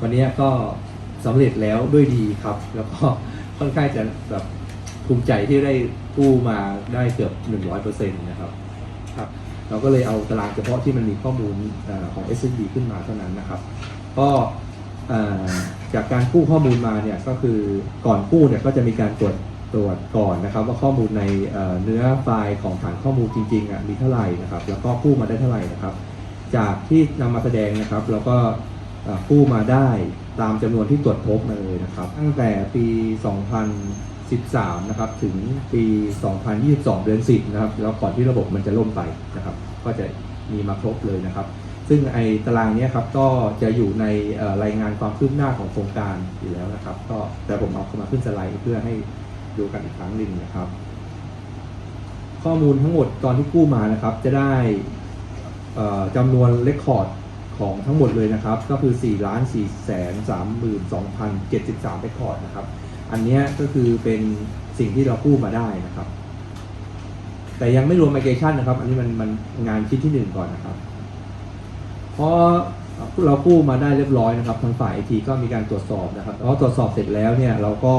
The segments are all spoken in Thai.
วันนี้ก็สำเร็จแล้วด้วยดีครับ แล้วก็ค่อนข้างจะแบบภูมิใจที่ได้กู้มาได้เกือบ 100%นะครับครับ เราก็เลยเอาตารางเฉพาะที่มันมีข้อมูลอของ s อ b ขึ้นมาเท่านั้นนะครับ ก็จากการกู้ข้อมูลมาเนี่ยก็คือก่อนกู้เนี่ยก็จะมีการตรวจตรวจก่อนนะครับ ว่าข้อมูลในเนื้อไฟล์ของฐานข้อมูลจริงๆมีเท่าไหร่นะครับ แล้วก็กู้มาได้เท่าไหร่นะครับ จากที่นำมาแสดงนะครับเราก็ กู้มาได้ตามจำนวนที่ตรวจพบมาเลยนะครับ ตั้งแต่ปี 2013 นะครับถึงปี 2022 เดือน 10 นะครับแล้วก่อนที่ระบบมันจะล่มไปนะครับ ก็จะมีมาครบเลยนะครับ ซึ่งไอ้ตารางนี้ครับก็จะอยู่ในรายงานความคืบหน้าของโครงการอยู่แล้วนะครับ ก็แต่ผมเอาเข้ามาขึ้นสไลด์เพื่อให้ดูกันอีกครั้งหนึ่งนะครับ ข้อมูลทั้งหมดตอนที่กู้มานะครับ จะได้จำนวนเลคคอร์ด ของทั้งหมดเลยนะครับ ก็คือ4ล้าน4แสน32,073เลคคอร์ดนะครับ อันนี้ก็คือเป็นสิ่งที่เรากู้มาได้นะครับ แต่ยังไม่รวม migration นะครับ อันนี้มันมันงานชิ้นที่หนึ่งก่อนนะครับ เพราะเรากู้มาได้เรียบร้อยนะครับ ทางฝ่ายไอทีก็มีการตรวจสอบนะครับพอตรวจสอบเสร็จแล้วเนี่ยเราก็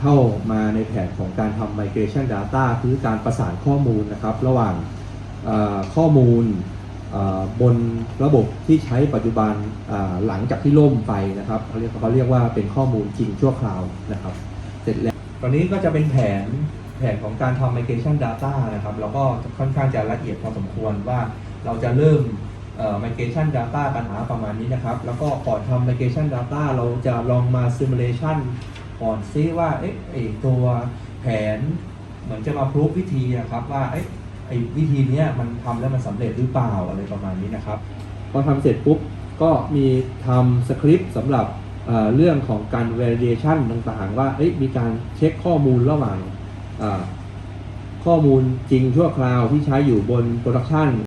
เข้ามาในแผนของการทำ migration data คือการประสานข้อมูลนะครับ ระหว่างข้อมูล บนระบบที่ใช้ปัจจุบันหลังจากที่ล่มไปนะครับเขาเรียกเขาเรียกว่าเป็นข้อมูลจริงชั่วคราวนะครับ เสร็จแล้วตอนนี้ก็จะเป็นแผนแผนของการทำ migration data นะครับแล้วก็ค่อนข้างจะละเอียดพอสมควรว่าเราจะเริ่ม migration data ปัญหาประมาณนี้นะครับ แล้วก็ก่อนทำ migration data เราจะลองมา simulation ก่อนซิว่าเอ๊ะตัวแผนเหมือนจะมาพรูฟวิธีนะครับว่าเอ๊ะ ไอ้วิธีเนี้ยมันทำแล้วมันสำเร็จหรือเปล่าอะไรประมาณนี้นะครับ พอทำเสร็จปุ๊บ ก็มีทำสคริปต์สำหรับเอ่อเรื่องของการ validation ต่างๆ ว่าเอ้ยมีการเช็คข้อมูลระหว่างอ่าข้อมูลจริงชั่วคราวที่ใช้อยู่บนโปรดักชัน